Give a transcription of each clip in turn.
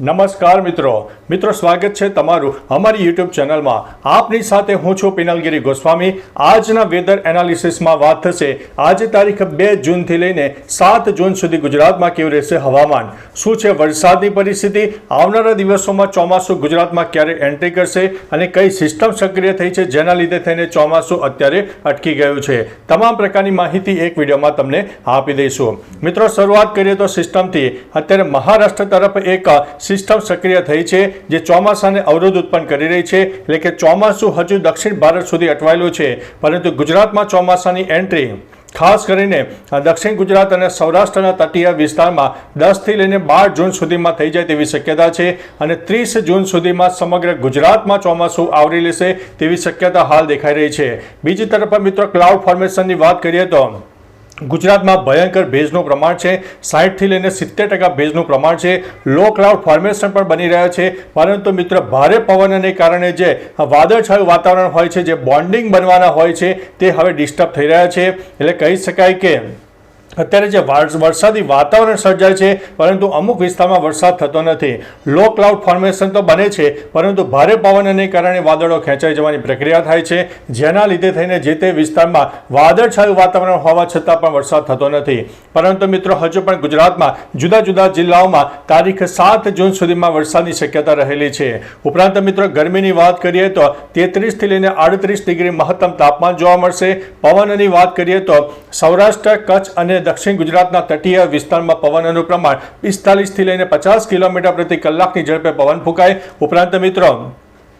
નમસ્કાર મિત્રો. મિત્રો, સ્વાગત છે તમારું અમારી યુટ્યુબ ચેનલમાં. આપની સાથે હું છું પિનલગીરી ગોસ્વામી. આજના વેધર એનાલિસિસમાં વાત થશે. આજે તારીખ બે જૂનથી લઈને સાત જૂન સુધી ગુજરાતમાં કેવું રહેશે હવામાન? શું છે વરસાદની પરિસ્થિતિ? આવનારા દિવસોમાં ચોમાસું ગુજરાતમાં ક્યારે એન્ટ્રી કરશે? અને કઈ સિસ્ટમ સક્રિય થઈ છે? જેના લીધે થઈને ચોમાસું અત્યારે અટકી ગયું છે. તમામ પ્રકારની માહિતી એક વિડીયોમાં તમને આપી દઈશું. મિત્રો, શરૂઆત કરીએ તો સિસ્ટમથી અત્યારે મહારાષ્ટ્ર તરફ એક સિસ્ટમ સક્રિય થઈ છે, જે ચોમાસાને અવરોધ ઉત્પન્ન કરી રહી છે. એટલે કે ચોમાસું હજુ દક્ષિણ ભારત સુધી અટવાયેલું છે. પરંતુ ગુજરાતમાં ચોમાસાની એન્ટ્રી, ખાસ કરીને દક્ષિણ ગુજરાત અને સૌરાષ્ટ્રના તટીય વિસ્તારમાં દસથી લઈને બાર જૂન સુધીમાં થઈ જાય તેવી શક્યતા છે અને ત્રીસ જૂન સુધીમાં સમગ્ર ગુજરાતમાં ચોમાસું આવરી લેશે તેવી શક્યતા હાલ દેખાઈ રહી છે. બીજી તરફ, મિત્રો, ક્લાઉડ ફોર્મેશનની વાત કરીએ તો ગુજરાતમાં ભયંકર ભેજનું પ્રમાણ છે. સાઠથી લઈને સિત્તેર ટકા ભેજનું પ્રમાણ છે. લો ક્લાઉડ ફોર્મેશન પણ બની રહ્યા છે. પરંતુ મિત્ર, ભારે પવનને કારણે જે વાદળછાયું વાતાવરણ હોય છે, જે બોન્ડિંગ બનવાના હોય છે, તે હવે ડિસ્ટર્બ થઈ રહ્યા છે. એટલે કહી શકાય કે અત્યારે જે વરસાદી વાતાવરણ સર્જાય છે, પરંતુ અમુક વિસ્તારમાં વરસાદ થતો નથી. લો ક્લાઉડ ફોર્મેશન તો બને છે, પરંતુ ભારે પવનને કારણે વાદળો ખેંચાઈ જવાની પ્રક્રિયા થાય છે. જેના લીધે થઈને જે તે વિસ્તારમાં વાદળછાયું વાતાવરણ હોવા છતાં પણ વરસાદ થતો નથી. પરંતુ મિત્રો, હજુ પણ ગુજરાતમાં જુદા જુદા જિલ્લાઓમાં તારીખ સાત જૂન સુધીમાં વરસાદની શક્યતા રહેલી છે. ઉપરાંત મિત્રો, ગરમીની વાત કરીએ તો તેત્રીસથી લઈને આડત્રીસ ડિગ્રી મહત્તમ તાપમાન જોવા મળશે. પવનની વાત કરીએ તો સૌરાષ્ટ્ર, કચ્છ અને દક્ષિણ ગુજરાતના તટીય વિસ્તારમાં પવનનું પ્રમાણ પિસ્તાલીસથી લઈને પચાસ કિલોમીટર પ્રતિ કલાકની ઝડપે પવન ફૂંકાય. ઉપરાંત મિત્રો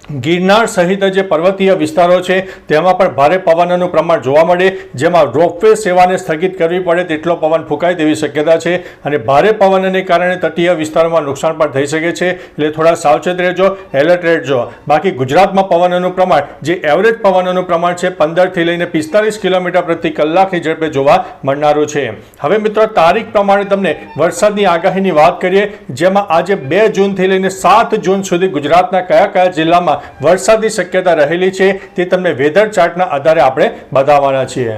ગિરનાર સહિત જે પર્વતીય વિસ્તારો છે, તેમાં પણ ભારે પવનનું પ્રમાણ જોવા મળે. જેમાં રોપવે સેવાને સ્થગિત કરવી પડે તેટલો પવન ફૂંકાય તેવી શક્યતા છે અને ભારે પવનને કારણે તટીય વિસ્તારોમાં નુકસાન પણ થઈ શકે છે. એટલે થોડા સાવચેત રહેજો, એલર્ટ રહેજો. બાકી ગુજરાતમાં પવનનું પ્રમાણ, જે એવરેજ પવનનું પ્રમાણ છે, પંદરથી લઈને પિસ્તાલીસ કિલોમીટર પ્રતિ કલાકની ઝડપે જોવા મળનારું છે. હવે મિત્રો, તારીખ પ્રમાણે તમને વરસાદની આગાહીની વાત કરીએ, જેમાં આજે બે જૂનથી લઈને સાત જૂન સુધી ગુજરાતના કયા કયા જિલ્લામાં વરસાદની શક્યતા રહેલી છે તે તમને વેધર ચાર્ટના આધારે આપણે બતાવવાના છીએ.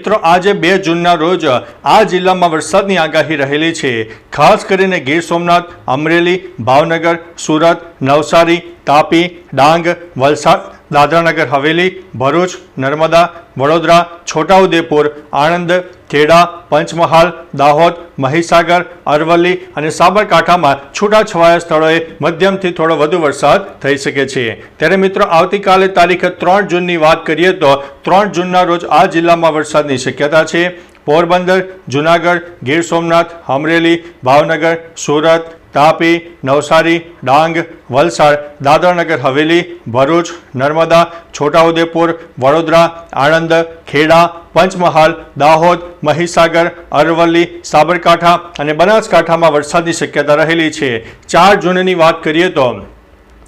મિત્રો, આજે બે જૂનના રોજ આ જિલ્લામાં વરસાદની આગાહી રહેલી છે. ખાસ કરીને ગીર સોમનાથ, અમરેલી, ભાવનગર, સુરત, નવસારી, તાપી, ડાંગ, વલસાડ, દાદરાનગર, હવેલી, ભરૂચ, નર્મદા, વડોદરા, છોટાઉદેપુર, આણંદ ખેડા, પંચમહાલ, દાહોદ, મહીસાગર, અરવલ્લી અને સાબરકાંઠામાં છૂટાછવાયા સ્થળોએ મધ્યમથી થોડો વધુ વરસાદ થઈ શકે છે. ત્યારે મિત્રો, આવતીકાલે તારીખ ત્રણ જૂનની વાત કરીએ તો ત્રણ જૂનના રોજ આ જિલ્લામાં વરસાદની શક્યતા છે. પોરબંદર, જુનાગઢ, ગીર સોમનાથ, અમરેલી, ભાવનગર, સુરત તાપી, નવસારી, ડાંગ, વલસાડ, દાદરાનગર, હવેલી, ભરૂચ, નર્મદા, છોટાઉદેપુર, વડોદરા, આણંદ, ખેડા, પંચમહાલ, દાહોદ, મહીસાગર, અરવલ્લી, સાબરકાંઠા અને બનાસકાંઠામાં વરસાદની શક્યતા રહેલી છે. ચાર જૂનની વાત કરીએ તો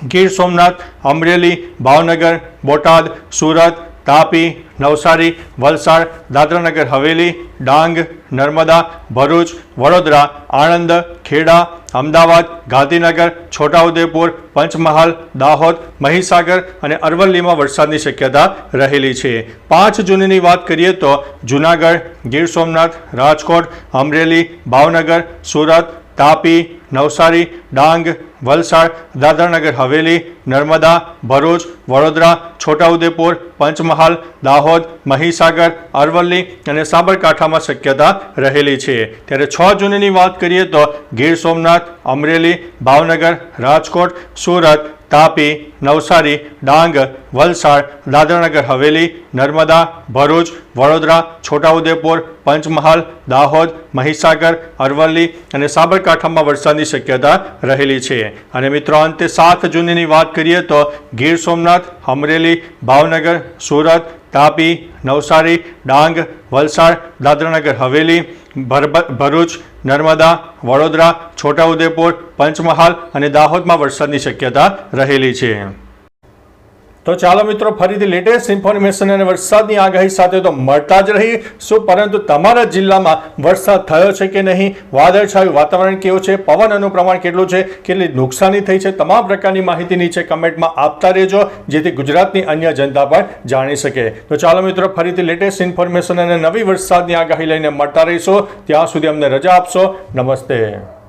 ગીર સોમનાથ, અમરેલી, ભાવનગર, બોટાદ, સુરત તાપી, નવસારી, વલસાડ, દાદરાનગર, હવેલી, ડાંગ, નર્મદા, ભરૂચ, વડોદરા, આણંદ, ખેડા, અમદાવાદ, ગાંધીનગર, છોટાઉદેપુર, પંચમહાલ, દાહોદ, મહીસાગર અને અરવલ્લીમાં વરસાદની શક્યતા રહેલી છે. પાંચ જૂનની વાત કરીએ તો જૂનાગઢ, ગીર સોમનાથ, રાજકોટ, અમરેલી, ભાવનગર, સુરત તાપી, નવસારી, ડાંગ, વલસાડ, દાદરાનગર, હવેલી, નર્મદા, ભરૂચ, વડોદરા, છોટાઉદેપુર, પંચમહાલ, દાહોદ, મહીસાગર, અરવલ્લી અને સાબરકાંઠામાં શક્યતા રહેલી છે. ત્યારે છ જૂનની વાત કરીએ તો ગીર સોમનાથ, અમરેલી, ભાવનગર, રાજકોટ, સુરત તાપી, નવસારી, ડાંગ, વલસાડ, દાદરાનગર, હવેલી, નર્મદા, ભરૂચ, વડોદરા, છોટાઉદેપુર, પંચમહાલ, દાહોદ, મહીસાગર, અરવલ્લી અને સાબરકાંઠામાં વરસાદની શક્યતા રહેલી છે. અને મિત્રો, અંતે સાત જૂનની વાત કરીએ તો ગીર સોમનાથ, અમરેલી, ભાવનગર, સુરત તાપી, નવસારી, ડાંગ, વલસાડ, દાદરાનગર, હવેલી ભરૂચ, નર્મદા, વડોદરા, છોટાઉદેપુર, પંચમહાલ અને દાહોદમાં વરસાદની શક્યતા રહેલી છે. તો ચાલો મિત્રો, ફરીથી લેટેસ્ટ ઇન્ફોર્મેશન અને વરસાદની આગાહી સાથે તો મળતા જ રહીશું પરંતુ તમારા જિલ્લામાં વરસાદ થયો છે કે નહીં? વાદળછાયું વાતાવરણ કેવું છે? પવનનું પ્રમાણ કેટલું છે? કેટલી નુકસાની થઈ છે? તમામ પ્રકારની માહિતી નીચે કમેન્ટમાં આપતા રહેજો, જેથી ગુજરાતની અન્ય જનતા પણ જાણી શકે. તો ચાલો મિત્રો, ફરીથી લેટેસ્ટ ઇન્ફોર્મેશન અને નવી વરસાદની આગાહી લઈને મળતા રહીશું. ત્યાં સુધી અમને રજા આપશો. નમસ્તે.